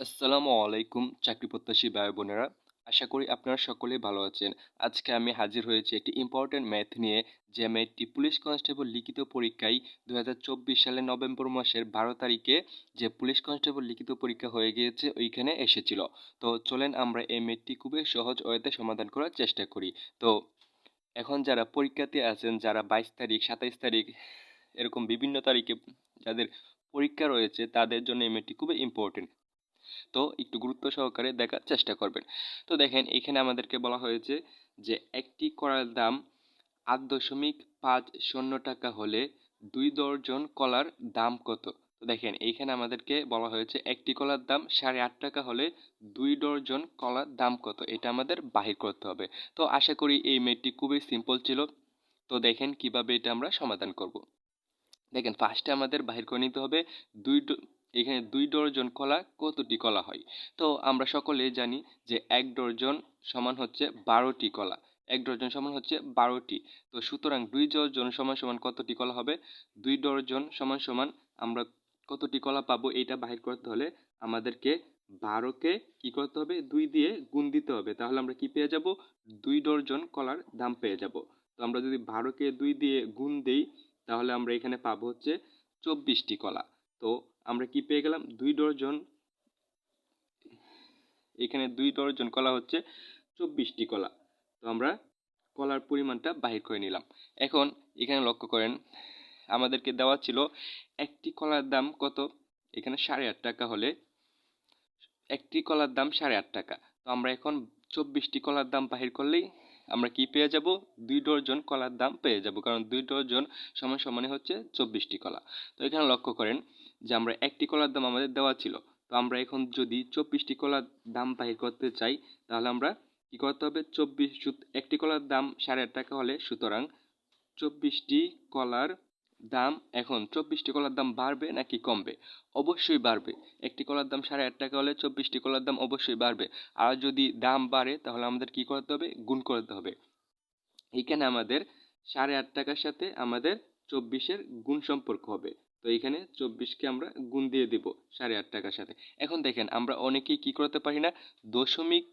আসসালামু আলাইকুম, চাকরি প্রত্যাশী ভাই বোনেরা। আশা করি আপনারা সকলেই ভালো আছেন। আজকে আমি হাজির হয়েছি একটি ইম্পর্টেন্ট ম্যাথ নিয়ে, যে ম্যাথটি পুলিশ কনস্টেবল লিখিত পরীক্ষায় দু হাজার সালের নভেম্বর মাসের বারো তারিখে যে পুলিশ কনস্টেবল লিখিত পরীক্ষা হয়ে গিয়েছে, ওইখানে এসেছিল। তো চলেন আমরা এই ম্যাথটি খুবই সহজ ওয়েতে সমাধান করার চেষ্টা করি। তো এখন যারা পরীক্ষাতে আছেন, যারা বাইশ তারিখ, সাতাইশ তারিখ, এরকম বিভিন্ন তারিখে যাদের পরীক্ষা রয়েছে, তাদের জন্য এই ম্যাথটি খুবই ইম্পর্টেন্ট তো একটু গুরুত্ব সহকারে দেখার চেষ্টা করবেন। তো দেখেন, এখানে আমাদেরকে বলা হয়েছে যে একটি কলার দাম আট দশমিক পাঁচ শূন্য টাকা হলে দুই দর্জন কলার দাম কত? তো দেখেন এইখানে আমাদেরকে বলা হয়েছে একটি কলার দাম সাড়ে আট টাকা হলে দুই ডর্জন কলার দাম কত? এটা আমাদের বাহির করতে হবে। তো আশা করি এই মেয়েটি খুবই সিম্পল ছিল। তো দেখেন কীভাবে এটা আমরা সমাধান করব। দেখেন ফার্স্টে আমাদের বাহির করে নিতে হবে দুই এখানে দুই ডর্জন কলা কতটি কলা হয়? তো আমরা সকলে জানি যে এক ডর্জন সমান হচ্ছে বারোটি কলা। এক ডর্জন সমান হচ্ছে বারোটি। তো সুতরাং দুই ডর্জন সমান সমান কতটি কলা হবে? দুই ডর্জন সমান সমান আমরা কতটি কলা পাবো এটা বাহির করতে হলে আমাদেরকে বারোকে কি করতে হবে? দুই দিয়ে গুণ দিতে হবে। তাহলে আমরা কি পেয়ে যাব? দুই ডর্জন কলার দাম পেয়ে যাব। তো আমরা যদি বারোকে দুই দিয়ে গুণ দেই, তাহলে আমরা এখানে পাবো হচ্ছে চব্বিশটি কলা। তো আমরা কি পেয়ে গেলাম? দুই ডর্জন এখানে দুই ডর্জন কলা হচ্ছে চব্বিশটি কলা। তো আমরা কলার পরিমাণটা বাহির করে নিলাম। এখন এখানে লক্ষ্য করেন, আমাদেরকে দেওয়া ছিল একটি কলার দাম কত? এখানে সাড়ে আট টাকা হলে একটি কলার দাম সাড়ে আট টাকা। তো আমরা এখন চব্বিশটি কলার দাম বাহির করলেই আমরা কি পেয়ে যাব? দুই ডজন কলার দাম পেয়ে যাব। কারণ দুই ডজন সমান সমানে হচ্ছে চব্বিশটি কলা। তো এখানে লক্ষ্য করেন যে আমরা একটি কলার দাম আমাদের দেওয়া ছিল। তো আমরা এখন যদি চব্বিশটি কলার দাম বাহির করতে চাই, তাহলে আমরা কি করতে হবে? চব্বিশ, একটি কলার দাম সাড়ে আট টাকা হলে সুতরাং চব্বিশটি কলার দাম এখন চব্বিশটি কলার দাম বাড়বে নাকি কমবে? অবশ্যই বাড়বে। একটি কলার দাম সাড়ে আট টাকা হলে চব্বিশটি কলার দাম অবশ্যই বাড়বে। আর যদি দাম বাড়ে, তাহলে আমাদের কি করতে হবে? গুণ করতে হবে। এখানে আমাদের সাড়ে আট টাকার সাথে আমাদের চব্বিশের গুণ সম্পর্ক হবে। তো এখানে চব্বিশকে আমরা গুণ দিয়ে দিব সাড়ে আট টাকার সাথে। এখন দেখেন, আমরা অনেকেই কি করতে পারি না? দশমিক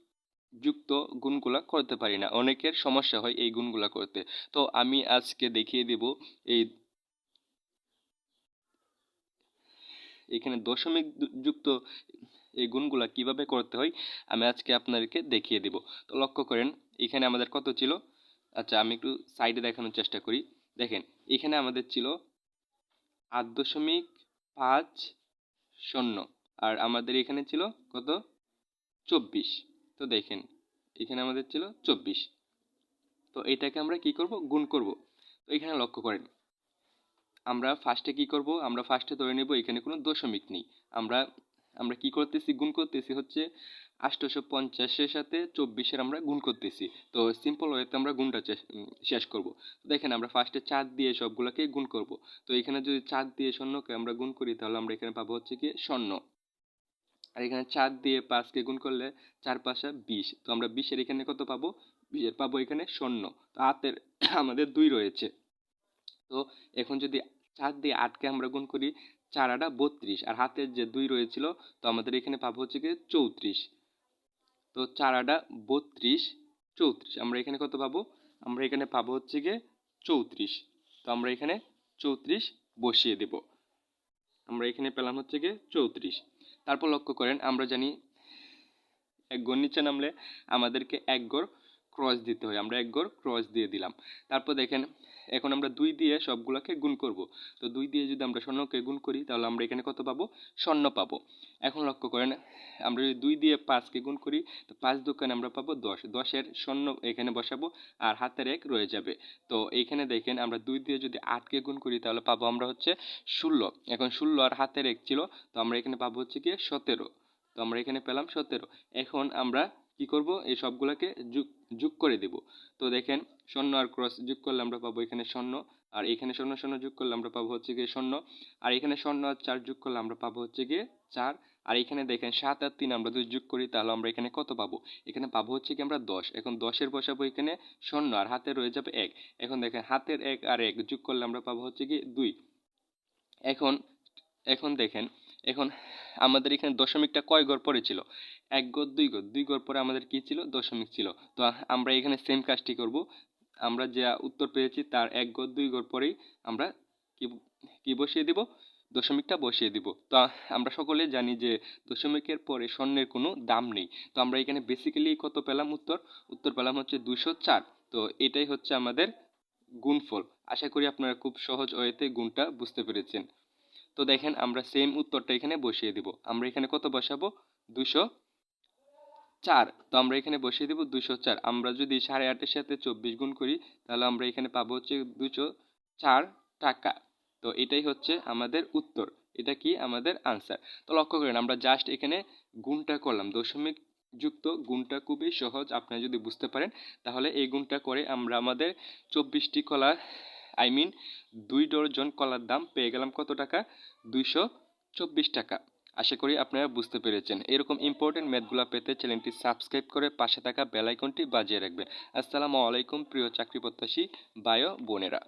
যুক্ত গুণগুলা করতে পারি না। অনেকের সমস্যা হয় এই গুণগুলা করতে। তো আমি আজকে দেখিয়ে দেব এই এখানে দশমিক যুক্ত এই গুণগুলা কীভাবে করতে হয়, আমি আজকে আপনাদেরকে দেখিয়ে দেব। তো লক্ষ্য করেন, এখানে আমাদের কত ছিল? আচ্ছা আমি একটু সাইডে দেখানোর চেষ্টা করি। দেখেন, এখানে আমাদের ছিল আট দশমিক পাঁচ শূন্য, আর আমাদের এখানে ছিল কত? চব্বিশ। তো দেখেন, এখানে আমাদের ছিল চব্বিশ। তো এটাকে আমরা কি করব? গুণ করব। তো এখানে লক্ষ্য করেন আমরা ফার্স্টে কি করব? আমরা ফার্স্টে ধরে নেব এখানে কোনো দশমিক নেই। আমরা আমরা কি করতেছি? গুণ করতেছি হচ্ছে আষ্টশো পঞ্চাশের সাথে চব্বিশের আমরা গুণ করতেছি। তো সিম্পল ওয়েতে আমরা গুণটা শেষ করব। দেখেন আমরা ফার্স্টে চার দিয়ে সবগুলোকে গুণ করব। তো এখানে যদি চার দিয়ে শূন্যকে আমরা গুণ করি, তাহলে আমরা এখানে পাবো হচ্ছে কি শূন্য। আর এখানে চার দিয়ে পাঁচকে গুণ করলে চার পাঁচা বিশ। তো আমরা বিশের এখানে কত পাবো? বিশের পাবো এখানে শূন্য। তো হাতের আমাদের দুই রয়েছে। তো এখন যদি চার দিয়ে আটকে আমরা গুণ করি চার আটা বত্রিশ আর হাতের যে দুই রয়েছিল, তো আমাদের এখানে পাবো হচ্ছে কি চৌত্রিশ। তো চার আটা বত্রিশ, চৌত্রিশ। আমরা এখানে কত পাবো? আমরা এখানে পাবো হচ্ছে গিয়ে চৌত্রিশ। তো আমরা এখানে চৌত্রিশ বসিয়ে দেব। আমরা এখানে পেলাম হচ্ছে গিয়ে চৌত্রিশ। তারপর লক্ষ্য করেন, আমরা জানি এক গড় নিচে নামলে আমাদেরকে এক গড় ক্রস দিতে হয়। আমরা এক গড় ক্রস দিয়ে দিলাম। তারপর দেখেন, এখন আমরা দুই দিয়ে সবগুলোকে গুণ করব। তো দুই দিয়ে যদি আমরা স্বর্ণকে গুণ করি, তাহলে আমরা এখানে কত পাবো? স্বর্ণ পাবো। এখন লক্ষ্য করেন, আমরা যদি দুই দিয়ে পাঁচকে গুণ করি, তো পাঁচ দোকানে আমরা পাবো দশ। দশের স্বর্ণ এখানে বসাবো আর হাতের এক রয়ে যাবে। তো এইখানে দেখেন, আমরা দুই দিয়ে যদি আটকে গুণ করি, তাহলে পাবো আমরা হচ্ছে ষোলো। এখন ষোলো আর হাতের এক ছিল, তো আমরা এখানে পাবো হচ্ছে কি সতেরো। তো আমরা এখানে পেলাম সতেরো। এখন আমরা কি করব? এই সবগুলোকে যোগ যোগ করে দেব। তো দেখেন শূন্য আর ক্রস যোগ করলে আমরা পাবো এখানে শূন্য আর এখানে শূন্য শূন্য যোগ করলে আমরা পাবো হচ্ছে গিয়ে শূন্য আর এখানে শূন্য আর চার যোগ করলে আমরা পাবো হচ্ছে গিয়ে চার, আর এখানে দেখেন সাত আর তিন আমরা যদি যোগ করি তাহলে আমরা এখানে কত পাবো? এখানে পাবো হচ্ছে কি আমরা দশ, এখন দশের বসাবো এখানে শূন্য আর হাতে রয়ে যাবে এক। এখন দেখেন হাতের এক আর এক যোগ করলে আমরা পাবো হচ্ছে কি দুই। এখন এখন দেখেন এখন আমাদের এখানে দশমিকটা কয় ঘর পরে ছিল? এক ঘর দুই ঘর দুই ঘর পরে আমাদের কি ছিল? দশমিক ছিল। তো আমরা এখানে সেম কাজটি করব। আমরা যা উত্তর পেয়েছি তার এক ঘর দুই ঘর পরেই আমরা কি কি বসিয়ে দিব? দশমিকটা বসিয়ে দিব। তো আমরা সকলে জানি যে দশমিকের পরে স্বর্ণের কোনো দাম নেই। তো আমরা এখানে বেসিক্যালি কত পেলাম উত্তর? উত্তর পেলাম হচ্ছে দুশো চার। তো এটাই হচ্ছে আমাদের গুণফল। আশা করি আপনারা খুব সহজ ওয়েতে গুণটা বুঝতে পেরেছেন। তো দেখেন আমরা সেম উত্তরটা এখানে বসিয়ে দিব। আমরা এখানে কত বসাবো? দুশো চার। তো আমরা এখানে বসিয়ে দিব দুশো চার। আমরা যদি সাড়ে আটের সাথে চব্বিশ গুণ করি, তাহলে আমরা এখানে পাবো হচ্ছে দুশো চার টাকা। তো এটাই হচ্ছে আমাদের উত্তর। এটা কি? আমাদের আনসার তো লক্ষ্য করেন, আমরা জাস্ট এখানে গুণটা করলাম। দশমিক যুক্ত গুণটা খুবই সহজ। আপনি যদি বুঝতে পারেন, তাহলে এই গুণটা করে আমরা আমাদের চব্বিশটি কলা আই মিন দুই ডজন কলার দাম পেয়ে গেলাম কত টাকা? দুইশো চব্বিশ টাকা। আশা করি আপনারা বুঝতে পেরেছেন। এরকম ইম্পর্টেন্ট ম্যাথগুলো পেতে চ্যানেলটি সাবস্ক্রাইব করে পাশে থাকা বেলাইকনটি বাজিয়ে রাখবেন। আসসালামু আলাইকুম, প্রিয় চাকরি প্রত্যাশী বায়ো বোনেরা।